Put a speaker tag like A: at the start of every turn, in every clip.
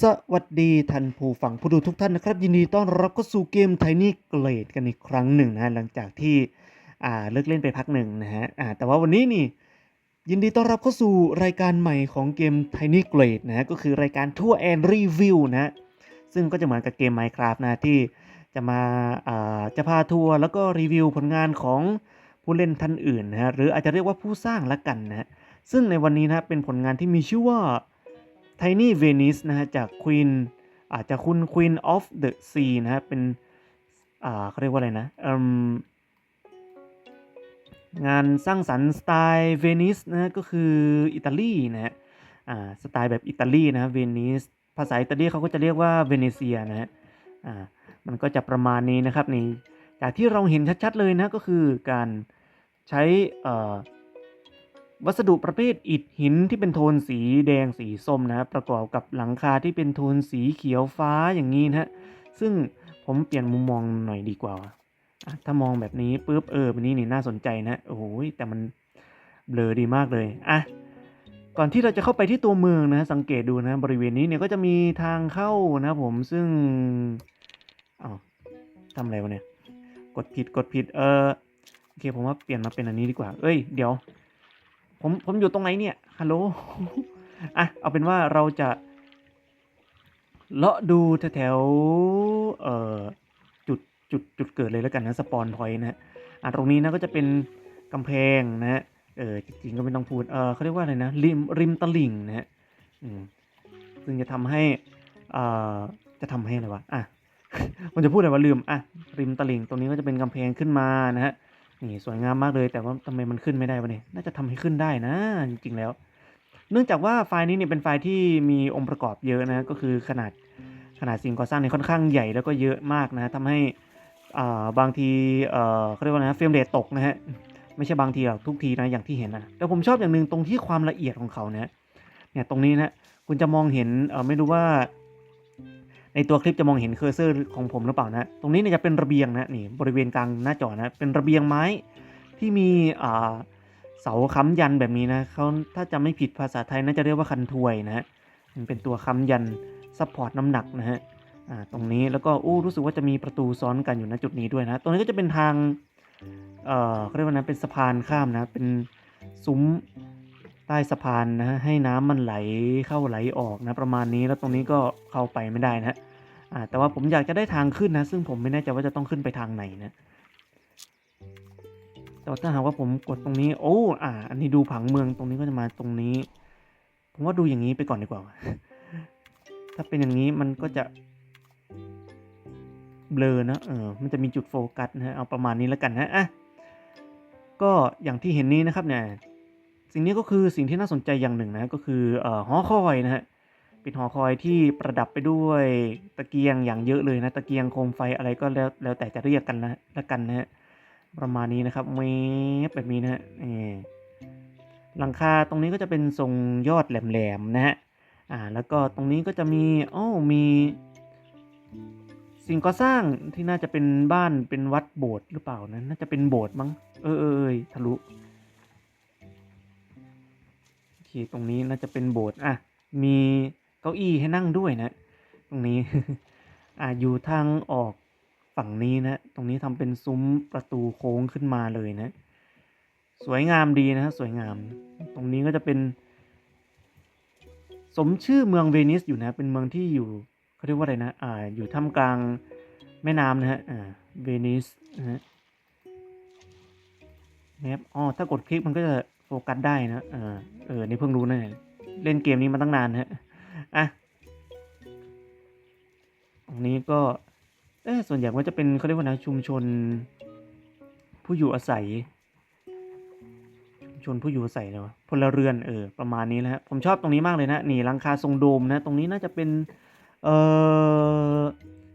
A: สวัสดีท่านผู้ฟังผู้ดูทุกท่านนะครับ ยินดีต้อนรับเข้าสู่เกม Tiny Glade กันอีกครั้งหนึ่งนะหลังจากที่อ่าเลิกเล่นไปพักหนึ่งนะฮะอ่าแต่ว่าวันนี้นี่ ยินดีต้อนรับเข้าสู่รายการใหม่ของเกม Tiny Glade นะฮะก็คือรายการทัวร์แอนรีวิวนะฮะซึ่งก็จะเหมือนกับเกม Minecraft นะที่จะมาอ่าจะพาทัวร์แล้วก็รีวิวผลงานของผู้เล่นท่านอื่นนะฮะหรืออาจจะเรียกว่าผู้สร้างละกันนะฮะซึ่งในวันนี้นะเป็นผลงานที่มีชื่อว่า Tiny Venice นะฮะจาก Queen อาจจะคุณ Queen of the Sea นะฮะเป็นอ่าเขาเรียกว่าอะไรนะงานสร้างสรรค์สไตล์เวนิสนะก็คืออิตาลีนะฮะอ่าสไตล์แบบอิตาลีนะเวนิสภาษาอิตาลีเขาก็จะเรียกว่าเวเนเซียนะฮะอ่ามันก็จะประมาณนี้นะครับนี่จากที่เราเห็นชัดๆเลยนะก็คือการใช้อ่อ วัสดุประเภทอิฐหินที่เป็นโทนสีแดงสีส้มนะครับประกอบกับหลังคาที่เป็นโทนสีเขียวฟ้าอย่างนี้นะฮะซึ่งผมเปลี่ยนมุมมองหน่อยดีกว่า ถ้ามองแบบนี้ปุ๊บเออแบบนี้นี่น่าสนใจนะโอ้โหแต่มันเบลอดีมากเลยอะก่อนที่เราจะเข้าไปที่ตัวเมืองนะสังเกตดูนะบริเวณนี้เนี่ยก็จะมีทางเข้านะผมซึ่งอ้าวทำอะไรวะเนี่ยกดผิดกดผิดเออโอเคผมว่าเปลี่ยนมาเป็นอันนี้ดีกว่า เอ้ย เดี๋ยว ผมผมอยู่ตรงไหนเนี่ยฮัลโหลอะเอาเป็นว่าเราจะเลาะดูแถวๆเอ่อจุดจุดจุดเกิดเลยแล้วกันนะสปอนพอยนะฮะอะตรงนี้นะก็จะเป็นกำแพงนะฮะเออจริงๆก็ไม่ต้องพูดเออเขาเรียกว่าอะไรนะริมริมตลิ่งนะฮะอืมซึ่งจะทำให้อ่อจะทำให้อะไรวะอะผมจะพูดอะไรวะลืมอะริมตลิ่งตรงนี้ก็จะเป็นกำแพงขึ้นมานะฮะ นี่สวยงามมากเลยแต่ว่าทำไมมันขึ้นไม่ได้วะเนี่ยน่าจะทำให้ขึ้นได้นะ จริงๆแล้ว เนื่องจากว่าไฟล์นี้เนี่ยเป็นไฟล์ที่มีองค์ประกอบเยอะนะก็คือขนาดขนาดสิ่งก่อสร้างเนี่ยค่อนข้างใหญ่แล้วก็เยอะมากนะทำให้อ่าบางทีเอ่อเขาเรียกว่านะเฟรมเรทตกนะฮะไม่ใช่บางทีหรอกทุกทีนะอย่างที่เห็นนะแต่ผมชอบอย่างหนึ่งตรงที่ความละเอียดของเขาเนี่ยเนี่ยตรงนี้นะคุณจะมองเห็นเออไม่รู้ว่า ในตัวคลิปจะมองเห็นเคอร์เซอร์ของผมหรือเปล่านะ ตรงนี้เนี่ยจะเป็นระเบียงนะนี่บริเวณกลางหน้าจอนะ เป็นระเบียงไม้ที่มีอ่าเสาค้ำยันแบบนี้นะเขาถ้าจะไม่ผิดภาษาไทยน่าจะเรียกว่าคันถวยนะฮะมันเป็นตัวค้ำยันซัพพอร์ตน้ำหนักนะฮะตรงนี้แล้วก็อู้รู้สึกว่าจะมีประตูซ้อนกันอยู่ณจุดนี้ด้วยนะ ตรงนี้ก็จะเป็นทางเอ่อเขาเรียกว่านะเป็นสะพานข้ามนะเป็นซุ้ม ใต้สะพานนะฮะให้น้ำมันไหลเข้าไหลออกนะประมาณนี้แล้วตรงนี้ก็เข้าไปไม่ได้นะอ่าแต่ว่าผมอยากจะได้ทางขึ้นนะ ซึ่งผมไม่แน่ใจว่าจะต้องขึ้นไปทางไหนนะแต่ว่าถ้าหากว่าผมกดตรงนี้ โอ้อ่า อันนี้ดูผังเมืองตรงนี้ก็จะมาตรงนี้ ผมว่าดูอย่างนี้ไปก่อนดีกว่า ถ้าเป็นอย่างนี้มันก็จะเบลอนะเออมันจะมีจุดโฟกัสนะเอาประมาณนี้แล้วกันนะอะก็อย่างที่เห็นนี้นะครับเนี่ย สิ่งนี้ก็คือสิ่งที่น่าสนใจอย่างหนึ่งนะก็คืออหอคอยนะฮะเป็นหอคอยที่ประดับไปด้วยตะเกียงอย่างเยอะเลยนะตะเกียงโคมไฟอะไรก็แล้วแล้วแต่จะเรียกกันนะละกันนะฮะประมาณนี้นะครับเมฟแบบนี้นะฮะนี่หลังคาตรงนี้ก็จะเป็นทรงยอดแหลมๆนะฮะอ่าแล้วก็ตรงนี้ก็จะมีอ้อมีสิ่งก่อสร้างที่น่าจะเป็นบ้านเป็นวัดโบสถ์หรือเปล่านะน่าจะเป็นโบสถ์มั้งเออเออเออทะลุ โอเคตรงนี้น่าจะเป็นโบสถ์อะมีเก้าอี้ให้นั่งด้วยนะ ตรงนี้อ่าอยู่ทางออกฝั่งนี้นะ ตรงนี้ทำเป็นซุ้มประตูโค้งขึ้นมาเลยนะ สวยงามดีนะ สวยงาม ตรงนี้ก็จะเป็น สมชื่อเมืองเวนิสอยู่นะ เป็นเมืองที่อยู่เขาเรียกว่าอะไรนะอ่าอยู่ท่ามกลางแม่น้ำนะฮะอ่าเวนิสนะฮะแมปอ๋อถ้ากดคลิกมันก็จะ ฟกัสได้นะเออเออนี่เพิ่งรู้นะเนี่ยเล่นเกมนี้มาตั้งนานฮะอะตรงนี้ก็เออส่วนใหญ่ก็จะเป็นเขาเรียกว่านะชุมชน ผู้อยู่อาศัย ชุมชนผู้อยู่อาศัยเลยวะพลเรือนเออประมาณนี้นะฮะผมชอบตรงนี้มากเลยนะนี่ลังคาทรงโดมนะ ตรงนี้น่าจะเป็นเอ่อ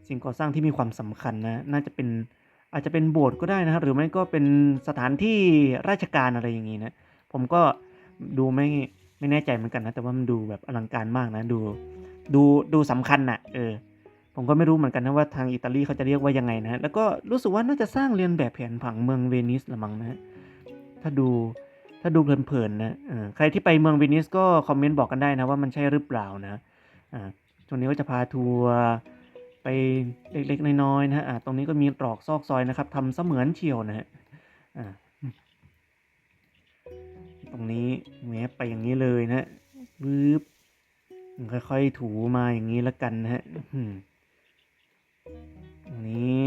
A: สิ่งก่อสร้างที่มีความสำคัญนะ น่าจะเป็นอาจจะเป็นโบสถ์ก็ได้นะครับหรือไม่ก็เป็นสถานที่ราชการอะไรอย่างนี้นะ ผมก็ดูไม่ไม่แน่ใจเหมือนกันนะ แต่ว่ามันดูแบบอลังการมากนะ ดูดูดูสำคัญน่ะเออผมก็ไม่รู้เหมือนกันนะว่าทางอิตาลีเขาจะเรียกว่ายังไงนะ แล้วก็รู้สึกว่าน่าจะสร้างเรียนแบบแผนผังเมืองเวนิสละมั้งนะถ้าดูถ้าดูเพลินๆนะออใครที่ไปเมืองเวนิสก็คอมเมนต์บอกกันได้นะว่ามันใช่หรือเปล่านะอ่าช่วงนี้ก็จะพาทัวร์ไปเล็กๆน้อยๆนะฮะอ่าตรงนี้ก็มีตรอกซอกซอยนะครับทำเสมือนเฉียวนะฮะอ่า ตรงนี้แมปไปอย่างนี้เลยนะฮะวืบค่อยๆถูมาอย่างนี้แล้วกันนะฮะตรงนี้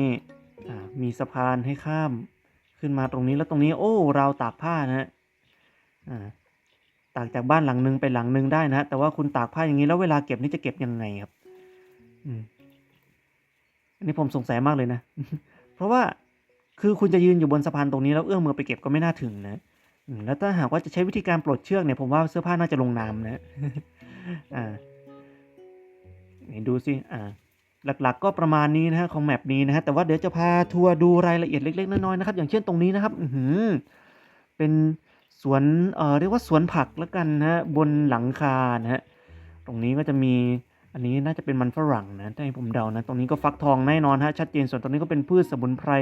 A: อ่ามีสะพานให้ข้ามขึ้นมาตรงนี้แล้วตรงนี้ โอ้ราวตากผ้านะฮะอ่าตากจากบ้านหลังนึงไปหลังนึงได้นะฮะแต่ว่าคุณตากผ้าอย่างนี้แล้วเวลาเก็บนี่จะเก็บยังไงครับ อืมอันนี้ผมสงสัยมากเลยนะ เพราะว่าคือคุณจะยืนอยู่บนสะพานตรงนี้แล้วเอื้อมมือไปเก็บก็ไม่น่าถึงนะ แล้วถ้าหากว่าจะใช้วิธีการปลดเชือกเนี่ยผมว่าเสื้อผ้าน่าจะลงน้ำนะอ่าไหนดูสิอ่าหลักๆ ก็ประมาณนี้นะฮะของแมปนี้นะฮะแต่ว่าเดี๋ยวจะพาทัวร์ดูรายละเอียดเล็กๆน้อยๆนะครับ อย่างเช่นตรงนี้นะครับ อืเป็นสวนเอ่อเรียกว่าสวนผักแล้วกันนะฮะบนหลังคานะฮะตรงนี้ก็จะมีอันนี้น่าจะเป็นมันฝรั่งนะถ้าให้ผมเดานะ ตรงนี้ก็ฟักทองแน่นอนฮะชัดเจนส่วนตรงนี้ก็เป็นพืชสมุนไพร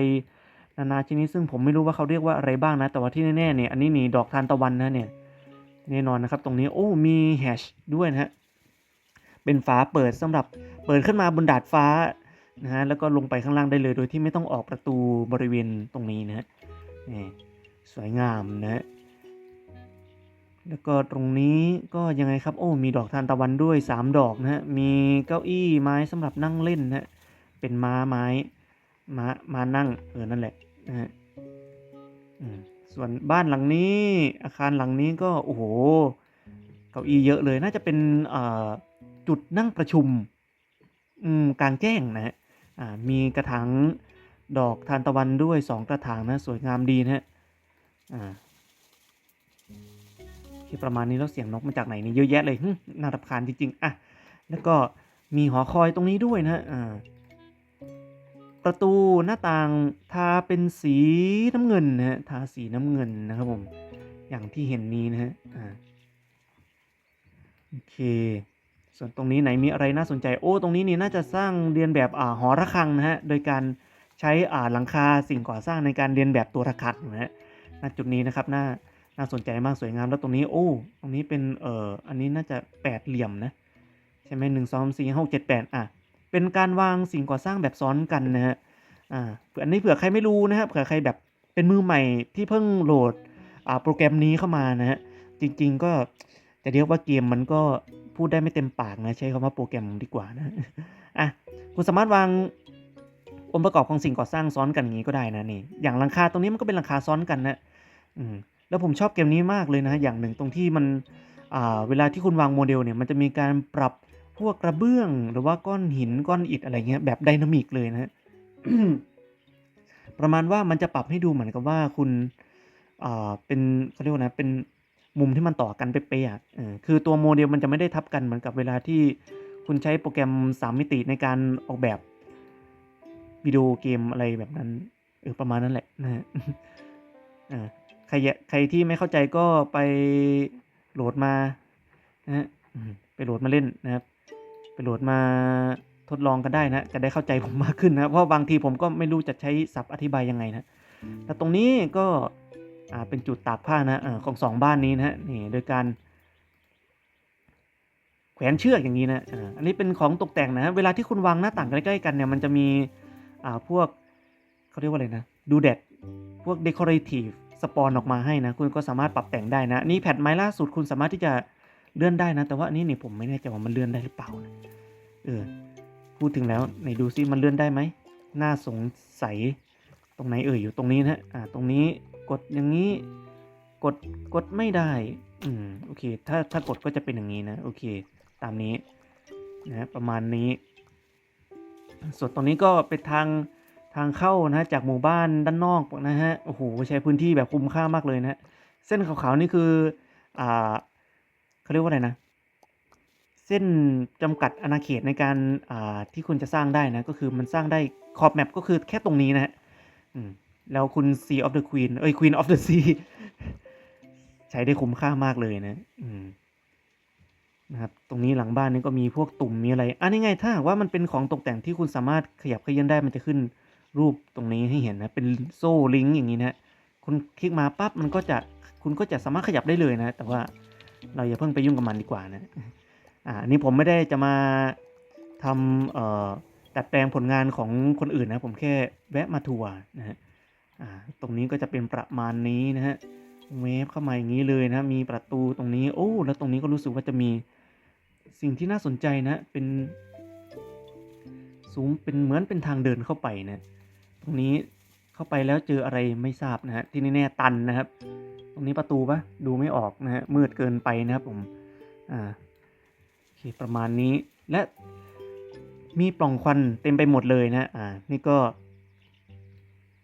A: นานาชนิดซึ่งผมไม่รู้ว่าเขาเรียกว่าอะไรบ้างนะ แต่ว่าที่แน่ๆเนี่ยอันนี้นี่ดอกทานตะวันนะเนี่ยแน่นอนนะครับ ตรงนี้โอ้มีแฮชด้วยนะฮะเป็นฝาเปิดสำหรับเปิดขึ้นมาบนดาดฟ้านะฮะแล้วก็ลงไปข้างล่างได้เลยโดยที่ไม่ต้องออกประตูบริเวณตรงนี้นะฮะนี่สวยงามนะฮะแล้วก็ตรงนี้ก็ยังไงครับ โอ้ มีดอกทานตะวันด้วย 3 ดอกนะฮะ มีเก้าอี้ไม้สำหรับนั่งเล่นนะฮะ เป็นม้าไม้ม้าม้านั่งเออนั่นแหละ นะฮะอืมส่วนบ้านหลังนี้อาคารหลังนี้ก็โอ้โหเก้าอี้เยอะเลยน่าจะเป็นเอ่อจุดนั่งประชุมอืมกลางแจ้งนะฮะอ่ามีกระถางดอกทานตะวันด้วย2กระถางนะสวยงามดีนะฮะอ่าที่ประมาณนี้แล้วเสียงนกมาจากไหนนี่เยอะแยะเลยหึน่ารำคาญจริงๆอะแล้วก็มีหอคอยตรงนี้ด้วยนะฮะอ่า ประตูหน้าต่างทาเป็นสีน้ำเงินนะฮะทาสีน้ำเงินนะครับผมอย่างที่เห็นนี้นะฮะโอเค ส่วนตรงนี้ไหนมีอะไรน่าสนใจโอ้ตรงนี้นี่น่าจะสร้างเรียนแบบอ่าหอระฆังนะฮะโดยการใช้อ่าหลังคาสิ่งก่อสร้างในการเรียนแบบตัวระฆังนะฮะณจุดนี้นะครับน่าน่าสนใจมากสวยงามแล้วตรงนี้โอ้ตรงนี้เป็นเอ่ออันนี้น่าจะแปดเหลี่ยมนะใช่ไหมหนึ่งสองสี่หกเจ็ดแปดอะ เป็นการวางสิ่งก่อสร้างแบบซ้อนกันนะฮะอ่าเผื่ออันนี้เผื่อใครไม่รู้นะฮะเผื่อใครแบบเป็นมือใหม่ที่เพิ่งโหลดอ่าโปรแกรมนี้เข้ามานะฮะจริง ๆ ก็จะเรียกว่าเกมมันก็พูดได้ไม่เต็มปากนะใช้คำว่าโปรแกรมดีกว่านะอะคุณสามารถวางองค์ประกอบของสิ่งก่อสร้างซ้อนกันอย่างนี้ก็ได้นะนี่อย่างหลังคาตรงนี้มันก็เป็นหลังคาซ้อนกันนะอืมแล้วผมชอบเกมนี้มากเลยนะอย่างหนึ่งตรงที่มันอ่าเวลาที่คุณวางโมเดลเนี่ยมันจะมีการปรับ พวกกระเบื้องหรือว่าก้อนหินก้อนอิฐอะไรเงี้ยแบบไดนามิกเลยนะฮะประมาณว่ามันจะปรับให้ดูเหมือนกับว่าคุณอ่าเป็นเขาเรียกว่านะเป็นมุมที่มันต่อกันเป๊ะๆอะคือตัวโมเดลมันจะไม่ได้ทับกันเหมือนกับเวลาที่คุณใช้โปรแกรมสามมิติในการออกแบบวิดีโอเกมอะไรแบบนั้นเออประมาณนั้นแหละนะฮะอ่าใครอยากใครที่ไม่เข้าใจก็ไปโหลดมานะฮะไปโหลดมาเล่นนะครับ ไปโหลดมาทดลองกันได้นะ จะได้เข้าใจผมมากขึ้นนะ เพราะบางทีผมก็ไม่รู้จะใช้ศัพท์อธิบายยังไงนะแต่ตรงนี้ก็เป็นจุดตากผ้านะอของสองบ้านนี้นะนี่โดยการแขวนเชือกอย่างนี้นะอันนี้เป็นของตกแต่งนะ เวลาที่คุณวางหน้าต่างใกล้ๆกันเนี่ย มันจะมีพวกเขาเรียกว่าอะไรนะ ดูแดดพวก decorative สปอนออกมาให้นะ คุณก็สามารถปรับแต่งได้นะ นี่แพทไม้ล่าสุดคุณสามารถที่จะ เลื่อนได้นะ แต่ว่าอันนี้นี่ยผมไม่แน่ใจว่ามันเลื่อนได้หรือเปล่านะเออพูดถึงแล้วไหนดูซิมันเลื่อนได้ไหมน่าสงสัยตรงไหนเอ่ยอยู่ตรงนี้นะฮะอ่าตรงนี้กดอย่างนี้กดกดไม่ได้อืมโอเคถ้าถ้ากดก็จะเป็นอย่างนี้นะโอเค ตามนี้นะประมาณนี้ ส่วนตรงนี้ก็เป็นทางทางเข้านะฮะจากหมู่บ้านด้านนอกนะฮะโอ้โหใช้พื้นที่แบบคุ้มค่ามากเลยนะฮะเส้นขาวๆนี่คืออ่า เขาเรียกว่าอะไรนะ เส้นจำกัดอาณาเขตในการอ่าที่คุณจะสร้างได้นะ ก็คือมันสร้างได้ขอบแมปก็คือแค่ตรงนี้นะฮะแล้วคุณ Sea of the Queen เอ้ย Queen of the Sea ใช้ได้คุ้มค่ามากเลยนะอืมนะครับ ตรงนี้หลังบ้านนี่ก็มีพวกตุ่มมีอะไร อันนี้ไง ถ้าหากว่ามันเป็นของตกแต่งที่คุณสามารถขยับเขยื้อนได้มันจะขึ้นรูปตรงนี้ให้เห็นนะ เป็นโซ่ลิงก์อย่างนี้นะ คุณคลิกมาปั๊บมันก็จะ คุณก็จะสามารถขยับได้เลยนะ แต่ว่า เราอย่าเพิ่งไปยุ่งกับมันดีกว่านะอ่านนี้ผมไม่ได้จะมาทำเอ่อดัดแปลงผลงานของคนอื่นนะผมแค่แวะมาทัวร์นะฮะอ่าตรงนี้ก็จะเป็นประมาณนี้นะฮะเวฟเข้ามาอย่างนี้เลยนะมีประตูตรงนี้โอ้แล้วตรงนี้ก็รู้สึกว่าจะมีสิ่งที่น่าสนใจนะเป็นสูงเป็นเหมือนเป็นทางเดินเข้าไปนะตรงนี้เข้าไปแล้วเจออะไรไม่ทราบนะฮะที่แน่ๆตันนะครับ ตรงนี้ประตูปะดูไม่ออกนะฮะมืดเกินไปนะครับผมอ่าโอเคประมาณนี้และมีปล่องควันเต็มไปหมดเลยนะอ่านี่ก็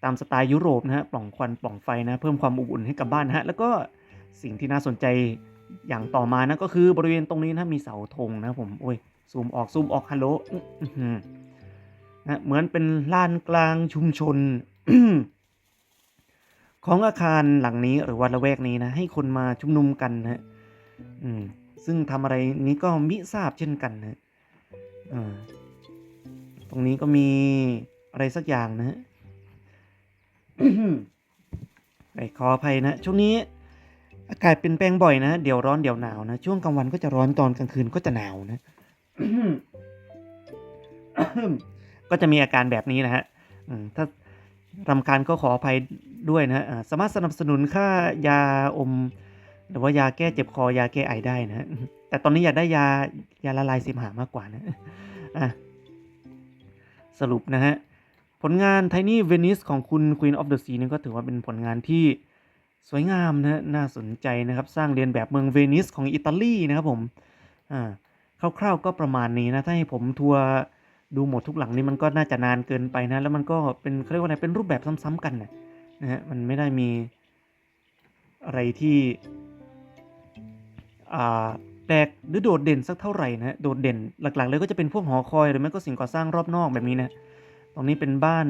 A: ตามสไตล์ยุโรปนะฮะปล่องควันปล่องไฟนะเพิ่มความอบอุ่นให้กับบ้านนะฮะแล้วก็สิ่งที่น่าสนใจอย่างต่อมานะก็คือบริเวณตรงนี้นะมีเสาธงนะผมโอ้ยซูมออกซูมออกฮัลโหลนะเหมือนเป็นลานกลางชุมชน ของอาคารหลังนี้หรือว่าละแวกนี้นะ ให้คนมาชุมนุมกันนะฮะอืมซึ่งทำอะไรนี้ก็มิทราบเช่นกันนะอ่าตรงนี้ก็มีอะไรสักอย่างนะฮะไอ้ขออภัยนะ ช่วงนี้ อากาศเปลี่ยนแปลงบ่อยนะ เดี๋ยวร้อนเดี๋ยวหนาวนะ ช่วงกลางวันก็จะร้อนตอนกลางคืนก็จะหนาวนะ ก็จะมีอาการแบบนี้นะฮะถ้า รำคาญก็ขออภัยด้วยนะฮะสามารถสนับสนุนค่ายาอม หรือว่ายาแก้เจ็บคอยาแก้ไอได้นะฮะแต่ตอนนี้อยากได้ยายาละลายเสมหะมากกว่านะะสรุปนะฮะ ผลงาน Tiny Venice ของคุณ Queen of the Sea นี่ก็ถือว่าเป็นผลงานที่สวยงามนะฮะน่าสนใจนะครับ สร้างเรียนแบบเมืองเวนิสของอิตาลีนะครับผม อ่า คร่าวๆก็ประมาณนี้นะ ถ้าให้ผมทัวร์ ดูหมดทุกหลังนี่มันก็น่าจะนานเกินไปนะ แล้วมันก็เป็นเขาเรียกว่าอะไรเป็นรูปแบบซ้ำๆกันนะนะฮะมันไม่ได้มีอะไรที่แปลกหรือโดดเด่นสักเท่าไหร่นะฮะโดดเด่นหลักๆ เลยก็จะเป็นพวกหอคอยหรือไม่ก็สิ่งก่อสร้างรอบนอกแบบนี้นะตรงนี้เป็นบ้าน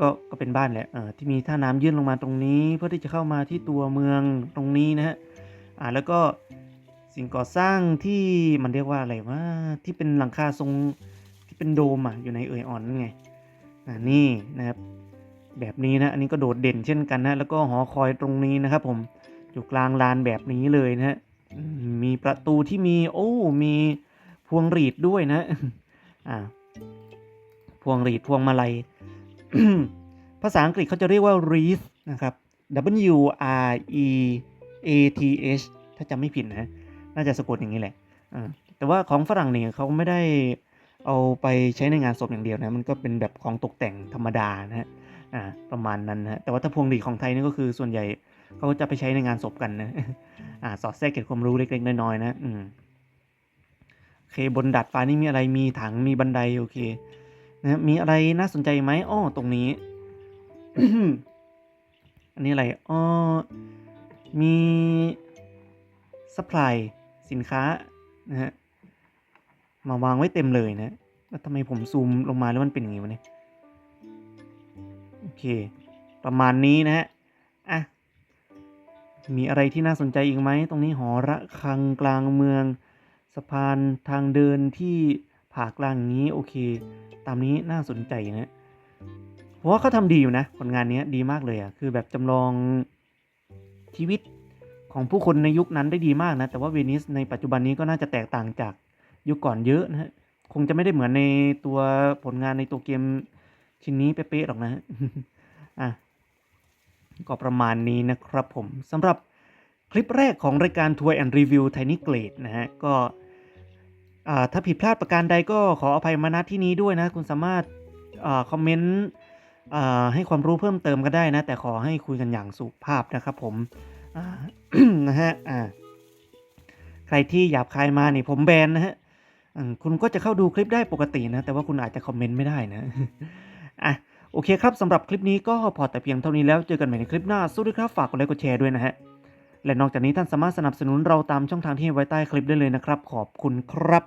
A: ก็ก็เป็นบ้านแหละเออที่มีท่าน้ำยื่นลงมาตรงนี้ เพื่อที่จะเข้ามาที่ตัวเมืองตรงนี้นะฮะอ่าแล้วก็ สิ่งก่อสร้างที่มันเรียกว่าอะไรว่าที่เป็นหลังคาทรงที่เป็นโดมอะอยู่ในเอ่ยอ่อนนั่นไงนี่นะครับ แบบนี้นะอันนี้ก็โดดเด่นเช่นกันนะแล้วก็หอคอยตรงนี้นะครับ ผมอยู่กลางลานแบบนี้เลยนะฮะอืมมีประตูที่มี โอ้มีพวงหรีดด้วยนะอ่าพวงหรีดพวงมาลัยภาษาอังกฤษเขาจะเรียกว่า wreath นะครับ W R E A T H ถ้าจำไม่ผิดนะ น่าจะสะกดอย่างนี้แหละอ่าแต่ว่าของฝรั่งเนี่ยเขาไม่ได้เอาไปใช้ในงานศพอย่างเดียวนะ มันก็เป็นแบบของตกแต่งธรรมดานะฮะอ่าประมาณนั้นนะแต่ว่าถ้าพวงหรีดของไทยนี่ก็คือส่วนใหญ่เขาจะไปใช้ในงานศพกันนะอ่าสอดแทรกเกร็ดความรู้เล็กๆน้อยๆนะอืมโอเคบนดาดฟ้านี่มีอะไรมีถังมีบันไดโอเคนะมีอะไรน่าสนใจไหมอ้อตรงนี้ อันนี้อะไรอ้อมีสป라이 สินค้านะฮะมาวางไว้เต็มเลยนะแล้วทำไมผมซูมลงมาแล้วมันเป็นอย่างงี้วะเนี่ยโอเค ประมาณนี้นะฮะอะมีอะไรที่น่าสนใจอีกไหม ตรงนี้หอระฆังกลางเมืองสะพานทางเดินที่ผากลางอย่างนี้โอเค ตามนี้น่าสนใจนะเพราะว่าเขาทำดีอยู่นะ ผลงานนี้ดีมากเลยอะคือแบบจำลองชีวิต ของผู้คนในยุคนั้นได้ดีมากนะ แต่ว่าเวนิสในปัจจุบันนี้ก็น่าจะแตกต่างจากยุคก่อนเยอะนะฮะคงจะไม่ได้เหมือนในตัวผลงานในตัวเกมชิ้นนี้เป๊ะๆหรอกนะอะก็ประมาณนี้นะครับผมสำหรับคลิปแรกของรายการทัวร์แอนด์รีวิวไทนี่เกรดนะฮะก็อ่าถ้าผิดพลาดประการใดก็ขออภัยมาณที่นี้ด้วยนะ คุณสามารถอาคอมเมนต์อ่าให้ความรู้เพิ่มเติมก็ได้นะ แต่ขอให้คุยกันอย่างสุภาพนะครับผม นะฮะอ่าใครที่หยาบคายมานี่ผมแบนนะฮะคุณก็จะเข้าดูคลิปได้ปกตินะ แต่ว่าคุณอาจจะคอมเมนต์ไม่ได้นะอะโอเคครับสำหรับคลิปนี้ก็พอแต่เพียงเท่านี้แล้วเจอกันใหม่ในคลิปหน้าสวัสดีครับฝากกดไลค์กดแชร์ด้วยนะฮะและนอกจากนี้ท่านสามารถสนับสนุนเราตามช่องทางที่ให้ไว้ใต้คลิปได้เลยนะครับ ขอบคุณครับ